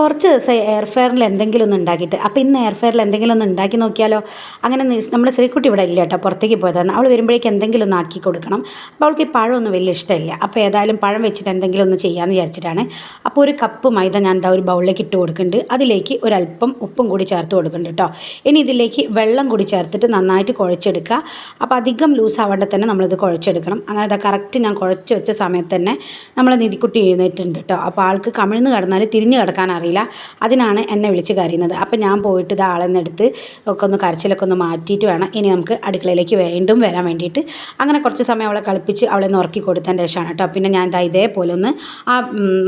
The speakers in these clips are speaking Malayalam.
കുറച്ച് ദിവസം എയർ ഫെയറിൽ എന്തെങ്കിലും ഒന്ന് ഉണ്ടാക്കിയിട്ട് അപ്പോൾ ഇന്ന് എയർ ഫെയറിൽ എന്തെങ്കിലും ഒന്ന് ഉണ്ടാക്കി നോക്കിയാലോ? അങ്ങനെ നമ്മുടെ ശ്രീക്കുട്ടി ഇവിടെ ഇല്ല കേട്ടോ പുറത്തേക്ക് പോയതാണ്. അവൾ വരുമ്പോഴേക്ക് എന്തെങ്കിലും ഒന്ന് ആക്കി കൊടുക്കണം. അപ്പോൾ അവൾക്ക് ഈ പഴമൊന്നും വലിയ ഇഷ്ടമില്ല. അപ്പോൾ ഏതായാലും പഴം വെച്ചിട്ട് എന്തെങ്കിലും ഒന്ന് ചെയ്യാമെന്ന് വിചാരിച്ചിട്ടാണ്. അപ്പോൾ ഒരു കപ്പ് മൈദ ഞാൻ എന്താ ഒരു ബൗളിലേക്ക് ഇട്ട് കൊടുക്കുന്നുണ്ട്. അതിലേക്ക് ഒരല്പം ഉപ്പും കൂടി ചേർത്ത് കൊടുക്കുന്നുണ്ട് കേട്ടോ. ഇനി ഇതിലേക്ക് വെള്ളം കൂടി ചേർത്തിട്ട് നന്നായിട്ട് കുഴച്ചെടുക്കുക. അപ്പോൾ അധികം ലൂസ് ആവാണ്ട് തന്നെ നമ്മളിത് കുഴച്ചെടുക്കണം. അങ്ങനെ ഇതാ കറക്റ്റ് ഞാൻ കുഴച്ച് വെച്ച സമയത്ത് തന്നെ നമ്മൾ നിധിക്കുട്ടി എഴുന്നേറ്റുണ്ട് കേട്ടോ. അപ്പോൾ ആൾക്ക് കമിഴ്ന്ന് കിടന്നാൽ തിരിഞ്ഞ് കിടക്കാൻ അതിനാണ് എന്നെ വിളിച്ച് കരയുന്നത്. അപ്പം ഞാൻ പോയിട്ട് ഇത് ആളെന്നെടുത്ത് ഒക്കെ ഒന്ന് കരച്ചിലൊക്കെ ഒന്ന് മാറ്റിയിട്ട് വേണം. ഇനി നമുക്ക് അടുക്കളയിലേക്ക് വീണ്ടും വരാൻ വേണ്ടിയിട്ട്. അങ്ങനെ കുറച്ച് സമയം അവളെ കളിപ്പിച്ച് അവളെ ഒന്ന് ഉറക്കി കൊടുത്തതിന്റെ ശേഷമാണ് കേട്ടോ. പിന്നെ ഞാൻ ഇതാ ഇതേപോലെ ഒന്ന് ആ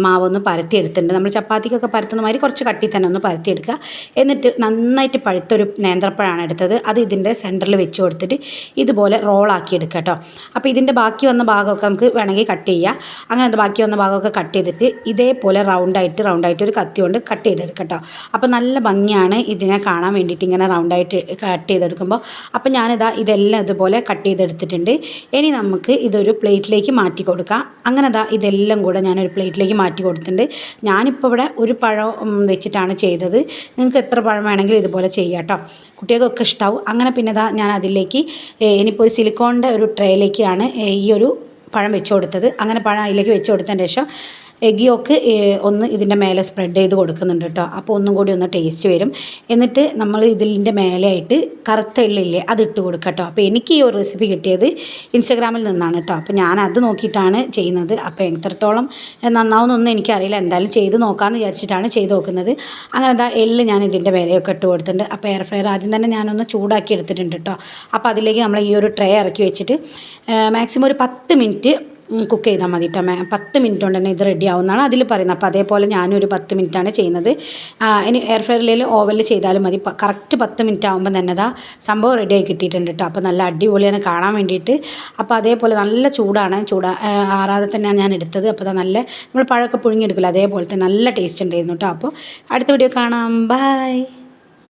മാവൊന്ന് പരത്തി എടുത്തിട്ടുണ്ട്. നമ്മൾ ചപ്പാത്തിക്കൊക്കെ പരത്തുന്ന മാതിരി കുറച്ച് കട്ടി തന്നെ ഒന്ന് പരത്തി എടുക്കുക. എന്നിട്ട് നന്നായിട്ട് പഴുത്തൊരു നേന്ത്രപ്പഴമാണ് എടുത്തത്. അത് ഇതിന്റെ സെന്ററിൽ വെച്ച് കൊടുത്തിട്ട് ഇതുപോലെ റോളാക്കി എടുക്കുക കേട്ടോ. അപ്പോൾ ഇതിന്റെ ബാക്കി വന്ന ഭാഗമൊക്കെ നമുക്ക് വേണമെങ്കിൽ കട്ട് ചെയ്യുക അങ്ങനെ ബാക്കി വന്ന ഭാഗമൊക്കെ കട്ട് ചെയ്തിട്ട് ഇതേപോലെ റൗണ്ടായിട്ട് റൗണ്ടായിട്ട് ഒരു കത്തി കൊണ്ട് കട്ട് ചെയ്തെടുക്കുക കേട്ടോ. അപ്പോൾ നല്ല ഭംഗിയാണ് ഇതിനെ കാണാൻ വേണ്ടിയിട്ട് ഇങ്ങനെ റൗണ്ടായിട്ട് കട്ട് ചെയ്തെടുക്കുമ്പോൾ അപ്പോൾ ഞാനിതാ ഇതെല്ലാം ഇതുപോലെ കട്ട് ചെയ്തെടുത്തിട്ടുണ്ട്. ഇനി നമുക്ക് ഇതൊരു പ്ലേറ്റിലേക്ക് മാറ്റി കൊടുക്കാം. അങ്ങനെ ദാ ഇതെല്ലാം കൂടെ ഞാനൊരു പ്ലേറ്റിലേക്ക് മാറ്റി കൊടുത്തിട്ടുണ്ട്. ഞാനിപ്പോൾ ഇവിടെ ഒരു പഴം വെച്ചിട്ടാണ് ചെയ്തത്. നിങ്ങൾക്ക് എത്ര പഴം വേണമെങ്കിലും ഇതുപോലെ ചെയ്യാം കേട്ടോ. കുട്ടികൾക്കൊക്കെ ഇഷ്ടാവും. അങ്ങനെ പിന്നെ ദാ ഞാൻ അതിലേക്ക് ഇനിയിപ്പോൾ ഒരു സിലിക്കോണിന്റെ ഒരു ട്രേയിലേക്കാണ് ഈ ഒരു പഴം വെച്ച് കൊടുത്തത്. അങ്ങനെ പഴം അതിലേക്ക് വെച്ച് കൊടുത്തതിന് ശേഷം എഗ്ഗിയൊക്കെ ഒന്ന് ഇതിന്റെ മേലെ സ്പ്രെഡ് ചെയ്ത് കൊടുക്കുന്നുണ്ട് കേട്ടോ അപ്പോൾ ഒന്നും കൂടി ഒന്ന് ടേസ്റ്റ് വരും. എന്നിട്ട് നമ്മൾ ഇതിന്റെ മേലെയായിട്ട് കറുത്ത എള്ളില്ലേ അത് ഇട്ട് കൊടുക്കുക കേട്ടോ അപ്പോൾ എനിക്ക് ഈ ഒരു റെസിപ്പി കിട്ടിയത് ഇൻസ്റ്റഗ്രാമിൽ നിന്നാണ് കേട്ടോ അപ്പോൾ ഞാൻ അത് നോക്കിയിട്ടാണ് ചെയ്യുന്നത്. അപ്പോൾ എത്രത്തോളം നന്നാവുന്നൊന്നും എനിക്കറിയില്ല. എന്തായാലും ചെയ്ത് നോക്കാമെന്ന് വിചാരിച്ചിട്ടാണ് ചെയ്ത് നോക്കുന്നത്. അങ്ങനെ എന്താ എള്ള് ഞാൻ ഇതിന്റെ മേലെയൊക്കെ ഇട്ട് കൊടുത്തിട്ടുണ്ട്. അപ്പോൾ എയർ ഫ്രയർ ആദ്യം തന്നെ ഞാനൊന്ന് ചൂടാക്കി എടുത്തിട്ടുണ്ട് കേട്ടോ അപ്പോൾ അതിലേക്ക് നമ്മൾ ഈ ഒരു ട്രേ ഇറക്കി വെച്ചിട്ട് മാക്സിമം ഒരു പത്ത് മിനിറ്റ് കുക്ക് ചെയ്താൽ മതി കേട്ടോ പത്ത് മിനിറ്റ് കൊണ്ട് തന്നെ ഇത് റെഡി ആവുന്നതാണ് അതിൽ പറയുന്നത്. അപ്പോൾ അതേപോലെ ഞാനും ഒരു പത്ത് മിനിറ്റാണ് ചെയ്യുന്നത്. ഇനി എയർ ഫ്രയറിൽ ഓവനിൽ ചെയ്താലും മതി. കറക്റ്റ് പത്ത് മിനിറ്റ് ആകുമ്പോൾ തന്നെ അതാ സംഭവം റെഡി ആയി കിട്ടിയിട്ടുണ്ട് കേട്ടോ അപ്പോൾ നല്ല അടിപൊളിയാണ് കാണാൻ വേണ്ടിയിട്ട്. അപ്പോൾ അതേപോലെ നല്ല ചൂടാണ്. ചൂടാ ആറാതെ തന്നെയാണ് ഞാൻ എടുത്തത്. അപ്പോൾ നല്ല നമ്മൾ പഴമൊക്കെ പുഴുങ്ങിയെടുക്കില്ല? അതേപോലെ തന്നെ നല്ല ടേസ്റ്റ് ഉണ്ടായിരുന്നു കേട്ടോ അപ്പോൾ അടുത്ത വീഡിയോ കാണാം. ബൈ